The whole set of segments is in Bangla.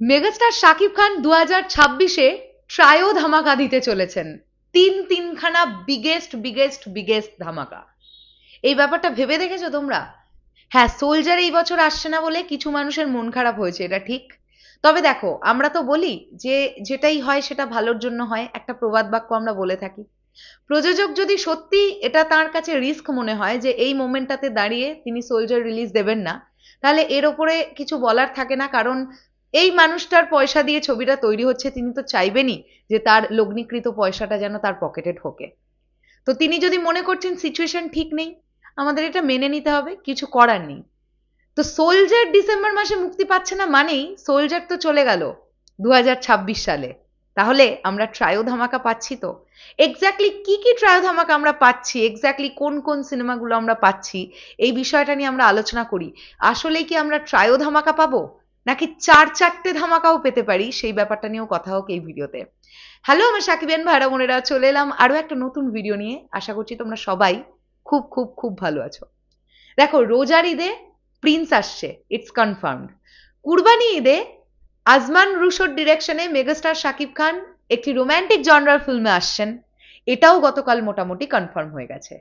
মেগাস্টার শাকিব খান দু হাজার ছাব্বিশে ট্রায়ো ধামাকা দিতে চলেছেন। তিন তিনখানা বিগেস্ট বিগেস্ট বিগেস্ট ধামাকা। এই ব্যাপারটা ভেবে দেখেছ তোমরা? হ্যাঁ সোলজার এই বছর আসছে না বলে কিছু মানুষের মন খারাপ হয়েছে, এটা ঠিক। তবে দেখো, আমরা তো বলি যে যেটাই হয় সেটা ভালোর জন্য হয়, একটা প্রবাদ বাক্য আমরা বলে থাকি। প্রযোজক যদি সত্যি এটা তার কাছে রিস্ক মনে হয় যে এই মোমেন্টটাতে দাঁড়িয়ে তিনি সোলজার রিলিজ দেবেন না, তাহলে এর ওপরে কিছু বলার থাকে না, কারণ এই মানুষটার পয়সা দিয়ে ছবিটা তৈরি হচ্ছে তিনি তো চাইবেনই যে তার লগ্নিকৃত পয়সাটা যেন তার পকেটে ঢোকে। তো তিনি যদি মনে করছেন সিচুয়েশন ঠিক নেই, আমাদের এটা মেনে নিতে হবে, কিছু করার নেই। তো সোলজার ডিসেম্বর মাসে মুক্তি পাচ্ছে না মানেই সোলজার তো চলে গেল দু হাজার ছাব্বিশ সালে। তাহলে আমরা ট্রায়ো ধামাকা পাচ্ছি তো। এক্স্যাক্টলি কি কি ট্রায়ো ধামাকা আমরা পাচ্ছি এক্স্যাক্টলি কোন কোন সিনেমাগুলো আমরা পাচ্ছি, এই বিষয়টা নিয়ে আমরা আলোচনা করি। আসলে কি আমরা ট্রায়ো ধামাকা পাবো? নাকি চার চারটে ধামাকাও পেতে পারি? সেই ব্যাপারটা নিয়েও কথা হোক এই ভিডিওতে। হ্যালো আমার সাকিবেন ভাইরা বোনেরা, চলে এলাম আরও একটা নতুন ভিডিও নিয়ে। আশা করছি তোমরা সবাই খুব খুব খুব ভালো আছো। দেখো, রোজার ঈদে প্রিন্স আসছে ইটস কনফার্মড কুরবানি ঈদে আজমান রুশোর ডিরেকশনে মেগাস্টার শাকিব খান একটি রোম্যান্টিক জনরার ফিল্মে আসছেন। এটাও গতকাল মোটামুটি কনফার্ম হয়ে গেছে।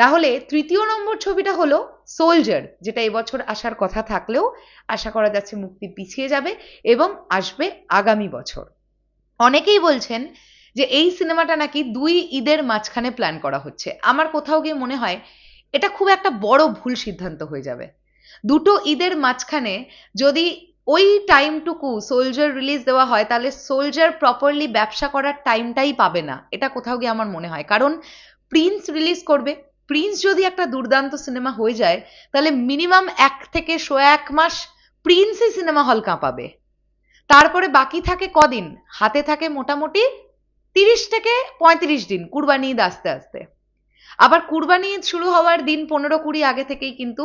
তাহলে তৃতীয় নম্বর ছবিটা হলো সোলজার যেটা এবছর আসার কথা থাকলেও আশা করা যাচ্ছে মুক্তি পিছিয়ে যাবে এবং আসবে আগামী বছর। অনেকেই বলছেন যে এই সিনেমাটা নাকি দুই ঈদের মাঝখানে প্ল্যান করা হচ্ছে। আমার কোথাও গিয়ে মনে হয় এটা খুব একটা বড় ভুল সিদ্ধান্ত হয়ে যাবে। দুটো ঈদের মাঝখানে যদি ওই টাইমটুকু সোলজার রিলিজ দেওয়া হয়, তাহলে সোলজার প্রপারলি ব্যবসা করার টাইমটাই পাবে না। এটা কোথাও গিয়ে আমার মনে হয়। কারণ প্রিন্স রিলিজ করবে প্রিন্স যদি একটা দুর্দান্ত সিনেমা হয়ে যায়, তাহলে মিনিমাম এক থেকে শো এক মাস প্রিন্সই সিনেমা হল কাঁপাবে। তারপরে বাকি থাকে কদিন? হাতে থাকে মোটামুটি তিরিশ থেকে পঁয়ত্রিশ দিন, কুরবানি ঈদ আস্তে আস্তে। আবার কুরবানি ঈদ শুরু হওয়ার দিন পনেরো কুড়ি আগে থেকেই কিন্তু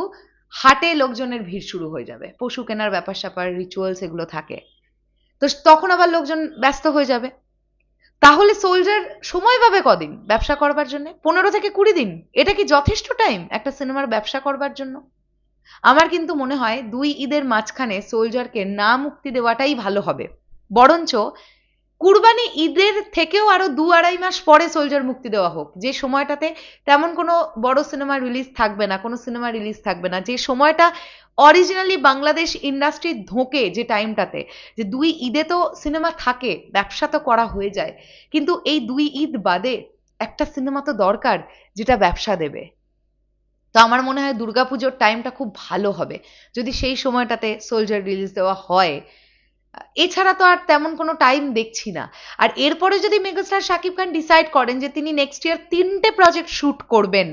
হাটে লোকজনের ভিড় শুরু হয়ে যাবে। পশু কেনার ব্যাপার স্যাপার রিচুয়ালস এগুলো থাকে। তো তখন আবার লোকজন ব্যস্ত হয়ে যাবে। তাহলে সোলজার সময় পাবে কদিন ব্যবসা করবার জন্য? পনেরো থেকে কুড়ি দিন? এটা কি যথেষ্ট টাইম একটা সিনেমার ব্যবসা করবার জন্য? আমার কিন্তু মনে হয় দুই ঈদের মাঝখানে সোলজারকে না মুক্তি দেওয়াটাই ভালো হবে। বরঞ্চ কুরবানি ঈদের থেকেও আরও দু আড়াই মাস পরে সোলজার মুক্তি দেওয়া হোক। যে সময়টাতে তেমন কোনো বড় সিনেমা রিলিজ থাকবে না, কোনো সিনেমা রিলিজ থাকবে না। যে সময়টা অরিজিনালি বাংলাদেশ ইন্ডাস্ট্রি ধোঁকে যে টাইমটাতে যে দুই ঈদে তো সিনেমা থাকে, ব্যবসা তো করা হয়ে যায়, কিন্তু এই দুই ঈদ বাদে একটা সিনেমা তো দরকার যেটা ব্যবসা দেবে। তো আমার মনে হয় দুর্গাপুজোর টাইমটা খুব ভালো হবে। যদি সেই সময়টাতে সোলজার রিলিজ দেওয়া হয় এছাড়া তো আর তেমন কোনো টাইম দেখছি না। আর এরপরে যদি মেগাস্টার শাকিব খান ডিসাইড করেন যে তিনি নেক্সট ইয়ার তিনটে প্রজেক্ট শুট করবেন,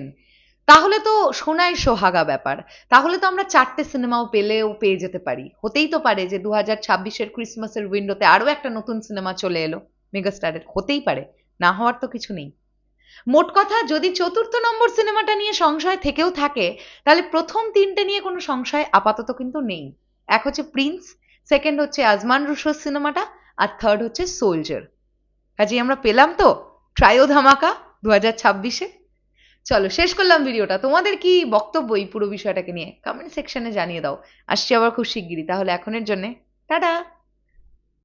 তাহলে তো সোনায় সোহাগা ব্যাপার। তাহলে তো আমরা চারটে সিনেমাও পেলেও পেয়ে যেতে পারি। হতেই তো পারে যে দু হাজার ছাব্বিশের ক্রিসমাসের উইন্ডোতে আরও একটা নতুন সিনেমা চলে এলো। মেগাস্টারের হতেই পারে, না হওয়ার তো কিছু নেই। মোট কথা, যদি চতুর্থ নম্বর সিনেমাটা নিয়ে সংশয় থেকেও থাকে, তাহলে প্রথম তিনটে নিয়ে কোনো সংশয় আপাতত কিন্তু নেই। এক হচ্ছে প্রিন্স সেকেন্ড হচ্ছে আজমান রুশোর সিনেমাটা আর থার্ড হচ্ছে সোলজার কাজে আমরা পেলাম তো ট্রায়ো ধামাকা দু হাজার ছাব্বিশে। চলো, শেষ করলাম ভিডিওটা। তোমাদের কি বক্তব্য এই পুরো বিষয়টাকে নিয়ে? কমেন্ট সেকশনে জানিয়ে দাও। আসছি আবার খুব শিগগিরই, তাহলে এখনের জন্যে। টাটা!